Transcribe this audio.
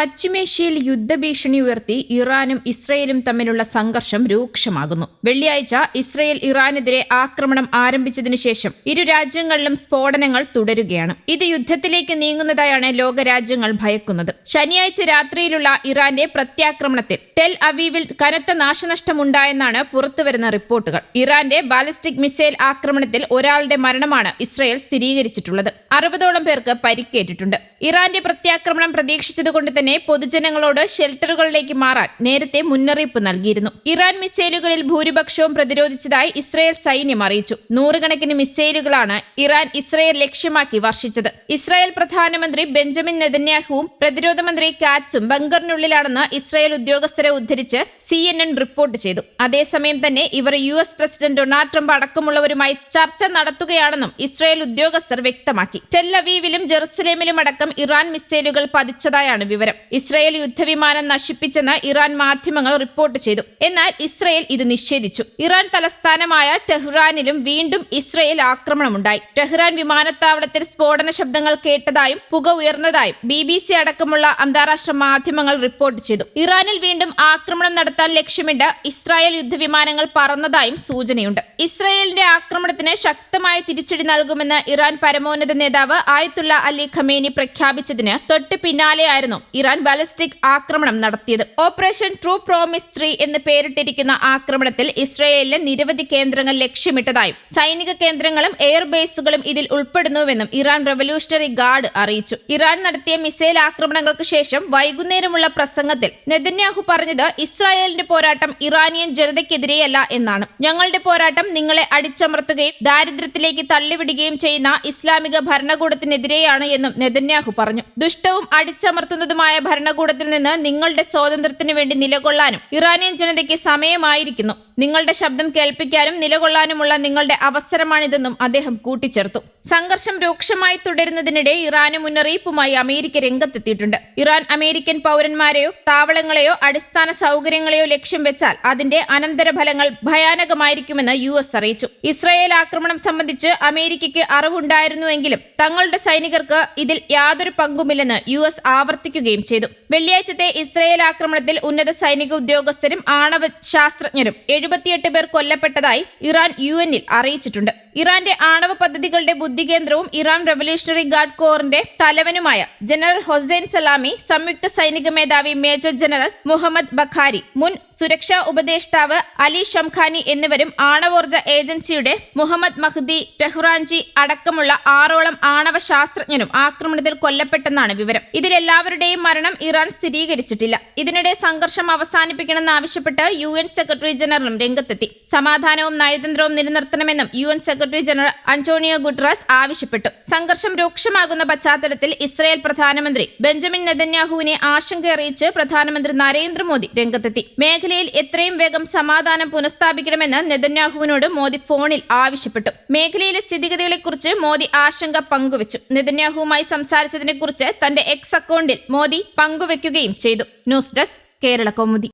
പശ്ചിമേഷ്യയിൽ യുദ്ധഭീഷണി ഉയർത്തി ഇറാനും ഇസ്രയേലും തമ്മിലുള്ള സംഘർഷം രൂക്ഷമാകുന്നു. വെള്ളിയാഴ്ച ഇസ്രയേൽ ഇറാനെതിരെ ആക്രമണം ആരംഭിച്ചതിനു ശേഷം ഇരു രാജ്യങ്ങളിലും സ്ഫോടനങ്ങൾ തുടരുകയാണ്. ഇത് യുദ്ധത്തിലേക്ക് നീങ്ങുന്നതായാണ് ലോകരാജ്യങ്ങൾ ഭയക്കുന്നത്. ശനിയാഴ്ച രാത്രിയിലുള്ള ഇറാന്റെ പ്രത്യാക്രമണത്തിൽ ടെൽ അവീവിൽ കനത്ത നാശനഷ്ടമുണ്ടായെന്നാണ് പുറത്തുവരുന്ന റിപ്പോർട്ടുകൾ. ഇറാന്റെ ബാലിസ്റ്റിക് മിസൈൽ ആക്രമണത്തിൽ ഒരാളുടെ മരണമാണ് ഇസ്രയേൽ സ്ഥിരീകരിച്ചിട്ടുള്ളത്. അറുപതോളം പേർക്ക് പരിക്കേറ്റിട്ടുണ്ട്. ഇറാന്റെ പ്രത്യാക്രമണം പ്രതീക്ഷിച്ചതുകൊണ്ട് തന്നെ പൊതുജനങ്ങളോട് ഷെൽട്ടറുകളിലേക്ക് മാറാൻ നേരത്തെ മുന്നറിയിപ്പ് നൽകിയിരുന്നു. ഇറാൻ മിസൈലുകളിൽ ഭൂരിപക്ഷവും പ്രതിരോധിച്ചതായി ഇസ്രായേൽ സൈന്യം അറിയിച്ചു. നൂറുകണക്കിന് മിസൈലുകളാണ് ഇറാൻ ഇസ്രായേൽ ലക്ഷ്യമാക്കി വർഷിച്ചത്. ഇസ്രായേൽ പ്രധാനമന്ത്രി ബെഞ്ചമിൻ നെതന്യാഹുവും പ്രതിരോധ മന്ത്രി കാറ്റ്സും ബങ്കറിനുള്ളിലാണെന്ന് ഇസ്രായേൽ ഉദ്യോഗസ്ഥരെ ഉദ്ധരിച്ച് സി റിപ്പോർട്ട് ചെയ്തു. അതേസമയം തന്നെ ഇവർ യു പ്രസിഡന്റ് ഡൊണാൾഡ് ട്രംപ് അടക്കമുള്ളവരുമായി ചർച്ച നടത്തുകയാണെന്നും ഇസ്രായേൽ ഉദ്യോഗസ്ഥർ വ്യക്തമാക്കി. ടെല്ലവീവിലും ജെറുസലേമിലും അടക്കം ഇറാൻ മിസൈലുകൾ പതിച്ചതായാണ് വിവരം. ഇസ്രായേൽ യുദ്ധവിമാനം നശിപ്പിച്ചെന്ന് ഇറാൻ മാധ്യമങ്ങൾ റിപ്പോർട്ട് ചെയ്തു. എന്നാൽ ഇസ്രായേൽ ഇത് നിഷേധിച്ചു. ഇറാൻ തലസ്ഥാനമായ ടെഹ്റാനിലും വീണ്ടും ഇസ്രായേൽ ആക്രമണമുണ്ടായി. ടെഹ്റാൻ വിമാനത്താവളത്തിൽ സ്ഫോടന ശബ്ദങ്ങൾ കേട്ടതായും പുക ഉയർന്നതായും ബി ബി സി അടക്കമുള്ള അന്താരാഷ്ട്ര മാധ്യമങ്ങൾ റിപ്പോർട്ട് ചെയ്തു. ഇറാനിൽ വീണ്ടും ആക്രമണം നടത്താൻ ലക്ഷ്യമിട്ട് ഇസ്രായേൽ യുദ്ധവിമാനങ്ങൾ പറന്നതായും സൂചനയുണ്ട്. ഇസ്രായേലിന്റെ ആക്രമണത്തിന് ശക്തമായ തിരിച്ചടി നൽകുമെന്ന് ഇറാൻ പരമോന്നത നേതാവ് ആയത്തുള്ള അലി ഖമേനി പ്രഖ്യാപിച്ചതിന് തൊട്ട് പിന്നാലെയായിരുന്നു ഇറാൻ ബാലിസ്റ്റിക് ആക്രമണം നടത്തിയത്. ഓപ്പറേഷൻ ട്രൂ പ്രോമിസ് ത്രീ എന്ന് പേരിട്ടിരിക്കുന്ന ആക്രമണത്തിൽ ഇസ്രയേലിലെ നിരവധി കേന്ദ്രങ്ങൾ ലക്ഷ്യമിട്ടതായും സൈനിക കേന്ദ്രങ്ങളും എയർ ബേസുകളും ഇതിൽ ഉൾപ്പെടുന്നുവെന്നും ഇറാൻ റവല്യൂഷണറി ഗാർഡ് അറിയിച്ചു. ഇറാൻ നടത്തിയ മിസൈൽ ആക്രമണങ്ങൾക്ക് ശേഷം വൈകുന്നേരമുള്ള പ്രസംഗത്തിൽ നെതന്യാഹു പറഞ്ഞത് ഇസ്രായേലിന്റെ പോരാട്ടം ഇറാനിയൻ ജനതയ്ക്കെതിരെയല്ല എന്നാണ്. ഞങ്ങളുടെ പോരാട്ടം നിങ്ങളെ അടിച്ചമർത്തുകയും ദാരിദ്ര്യത്തിലേക്ക് തള്ളിവിടുകയും ചെയ്യുന്ന ഇസ്ലാമിക ഭരണകൂടത്തിനെതിരെയാണ് എന്നും നെതന്യാഹു പറഞ്ഞു. ദുഷ്ടവും അടിച്ചമർത്തുന്നതുമായ ഭരണകൂടത്തിൽ നിന്ന് നിങ്ങളുടെ സ്വാതന്ത്ര്യത്തിനു വേണ്ടി നിലകൊള്ളാനും ഇറാനിയൻ ജനതയ്ക്ക് സമയമായിരിക്കുന്നു. നിങ്ങളുടെ ശബ്ദം കേൾപ്പിക്കാനും നിലകൊള്ളാനുമുള്ള നിങ്ങളുടെ അവസരമാണിതെന്നും അദ്ദേഹം കൂട്ടിച്ചേർത്തു. സംഘർഷം രൂക്ഷമായി തുടരുന്നതിനിടെ ഇറാന് മുന്നറിയിപ്പുമായി അമേരിക്ക രംഗത്തെത്തിയിട്ടുണ്ട്. ഇറാൻ അമേരിക്കൻ പൗരന്മാരെയോ താവളങ്ങളെയോ അടിസ്ഥാന സൗകര്യങ്ങളെയോ ലക്ഷ്യം വെച്ചാൽ അതിന്റെ അനന്തരഫലങ്ങൾ ഭയാനകമായിരിക്കുമെന്ന് യു എസ് അറിയിച്ചു. ഇസ്രായേൽ ആക്രമണം സംബന്ധിച്ച് അമേരിക്കയ്ക്ക് അറിവുണ്ടായിരുന്നുവെങ്കിലും തങ്ങളുടെ സൈനികർക്ക് ഇതിൽ യാതൊരു പങ്കുമില്ലെന്ന് യു എസ് ആവർത്തിക്കുകയും ചെയ്തു. വെള്ളിയാഴ്ചത്തെ ഇസ്രായേൽ ആക്രമണത്തിൽ ഉന്നത സൈനിക ഉദ്യോഗസ്ഥരും ആണവ ശാസ്ത്രജ്ഞരും എഴുപത്തിയെട്ട് പേർ കൊല്ലപ്പെട്ടതായി ഇറാൻ യു എന്നിൽ അറിയിച്ചിട്ടുണ്ട്. ഇറാന്റെ ആണവ പദ്ധതികളുടെ ബുദ്ധികേന്ദ്രവും ഇറാൻ റെവല്യൂഷണറി ഗാർഡ് കോറിന്റെ തലവനുമായ ജനറൽ ഹൊസൈൻ സലാമി സംയുക്ത സൈനിക മേധാവി മേജർ ജനറൽ മുഹമ്മദ് ബഖാരി മുൻ സുരക്ഷാ ഉപദേഷ്ടാവ് അലി ഷംഖാനി എന്നിവരും ആണവോർജ ഏജൻസിയുടെ മുഹമ്മദ് മഹ്ദി ടെഹ്റാൻജി അടക്കമുള്ള ആറോളം ആണവ ശാസ്ത്രജ്ഞരും ആക്രമണത്തിൽ കൊല്ലപ്പെട്ടെന്നാണ് വിവരം. ഇതിലെല്ലാവരുടെയും മരണം ഇറാൻ സ്ഥിരീകരിച്ചിട്ടില്ല. ഇതിനിടെ സംഘർഷം അവസാനിപ്പിക്കണമെന്നാവശ്യപ്പെട്ട് യു എൻ സെക്രട്ടറി ജനറലും രംഗത്തെത്തി. സമാധാനവും നയതന്ത്രവും നിലനിർത്തണമെന്നും U N secretary general Antonio Guterres ആവശ്യപ്പെട്ടു. സംഘർഷം രൂക്ഷമാകുന്ന പശ്ചാത്തലത്തിൽ ഇസ്രായേൽ പ്രധാനമന്ത്രി ബെഞ്ചമിൻ നെതന്യാഹുവിനെ ആശങ്ക അറിയിച്ച് പ്രധാനമന്ത്രി നരേന്ദ്രമോദി രംഗത്തെത്തി. മേഖലയിൽ എത്രയും വേഗം സമാധാനം പുനഃസ്ഥാപിക്കണമെന്ന് നെതന്യാഹുവിനോട് മോദി ഫോണിൽ ആവശ്യപ്പെട്ടു. മേഖലയിലെ സ്ഥിതിഗതികളെക്കുറിച്ച് മോദി ആശങ്ക പങ്കുവച്ചു. നെതന്യാഹുവുമായി സംസാരിച്ചതിനെക്കുറിച്ച് തന്റെ എക്സ് അക്കൗണ്ടിൽ മോദി പങ്കുവയ്ക്കുകയും ചെയ്തു. News desk Kerala Kaumudi.